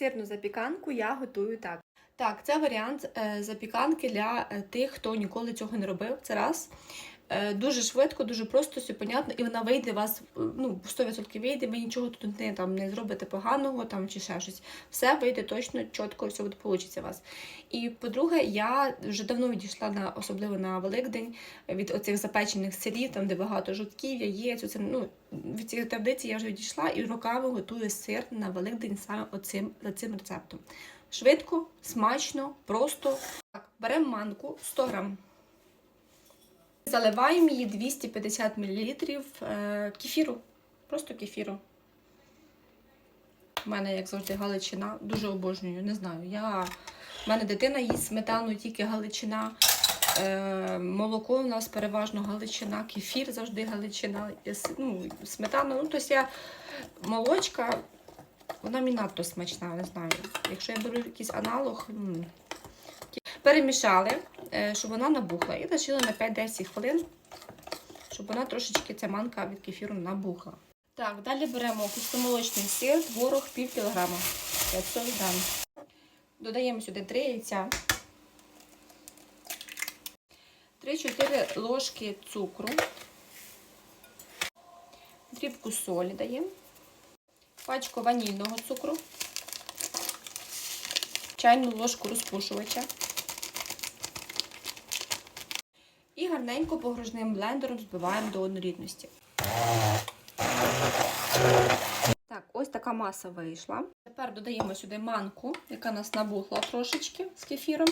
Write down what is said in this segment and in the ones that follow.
Сирну запіканку я готую так. Так, це варіант е, запіканки для е, тих, хто ніколи цього не робив. Це раз. Е, дуже швидко, дуже просто, все понятно, і вона вийде вас, е, ну, 100% вийде, ви нічого тут не, там, не зробите поганого там, чи ще щось. Все вийде точно, чітко, все буде вийде у вас. І по-друге, я вже давно відійшла на, особливо на Великдень, від оцих запечених сирів, там, де багато жовтків, яєць, оце, ну, від цієї традиції я вже відійшла і роками готую сир на Великдень саме оцим, за цим рецептом. Швидко, смачно, просто. Так, беремо манку 100 грам. Заливаємо її 250 мл е, кефіру. Просто кефіру. У мене, як завжди, галичина. Дуже обожнюю, не знаю. Я... У мене дитина їсть сметану, тільки галичина. Е, молоко у нас переважно галичина, кефір завжди галичина, ну, сметана. Ну, тобто я молочка, вона мені надто смачна, не знаю. Якщо я беру якийсь аналог, м. перемішали, е, щоб вона набухла. І лишили на 5-10 хвилин, щоб вона трошечки ця манка від кефіру набухла. Так, далі беремо кисломолочний сир, творог пів кілограма, 500 грам. Додаємо сюди 3 яйця. 3-4 ложки цукру. Дрібку солі даємо. Пачку ванільного цукру. Чайну ложку розпушувача. І гарненько погружним блендером збиваємо до однорідності. Так, ось така маса вийшла. Тепер додаємо сюди манку, яка нас набухла трошечки з кефіром.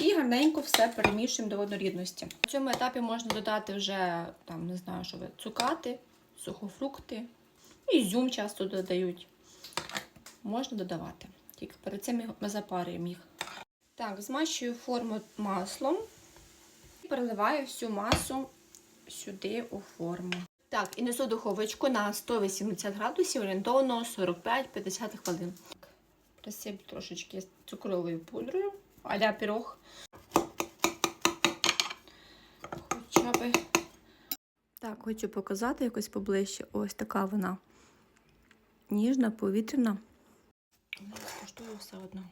І гарненько все перемішуємо до однорідності. На цьому етапі можна додати вже, там, не знаю, що ви, цукати, сухофрукти. Ізюм часто додають. Можна додавати. Тільки перед цим ми запарюємо їх. Так, змащую форму маслом переливаю всю масу сюди у форму. Так, і несу духовочку на 180 градусів, орієнтовно 45-50 хвилин. Присиплю трошечки цукровою пудрою, а-ля пірог. Хоча би. Так, хочу показати якось поближче. Ось така вона. Ніжна, повітряна. Коштую все одно.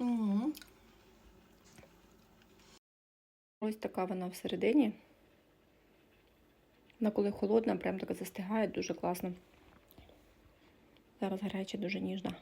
Угу. Ось така вона всередині. Вона коли холодна, прям така застигає, дуже класно. Зараз гаряча, дуже ніжна.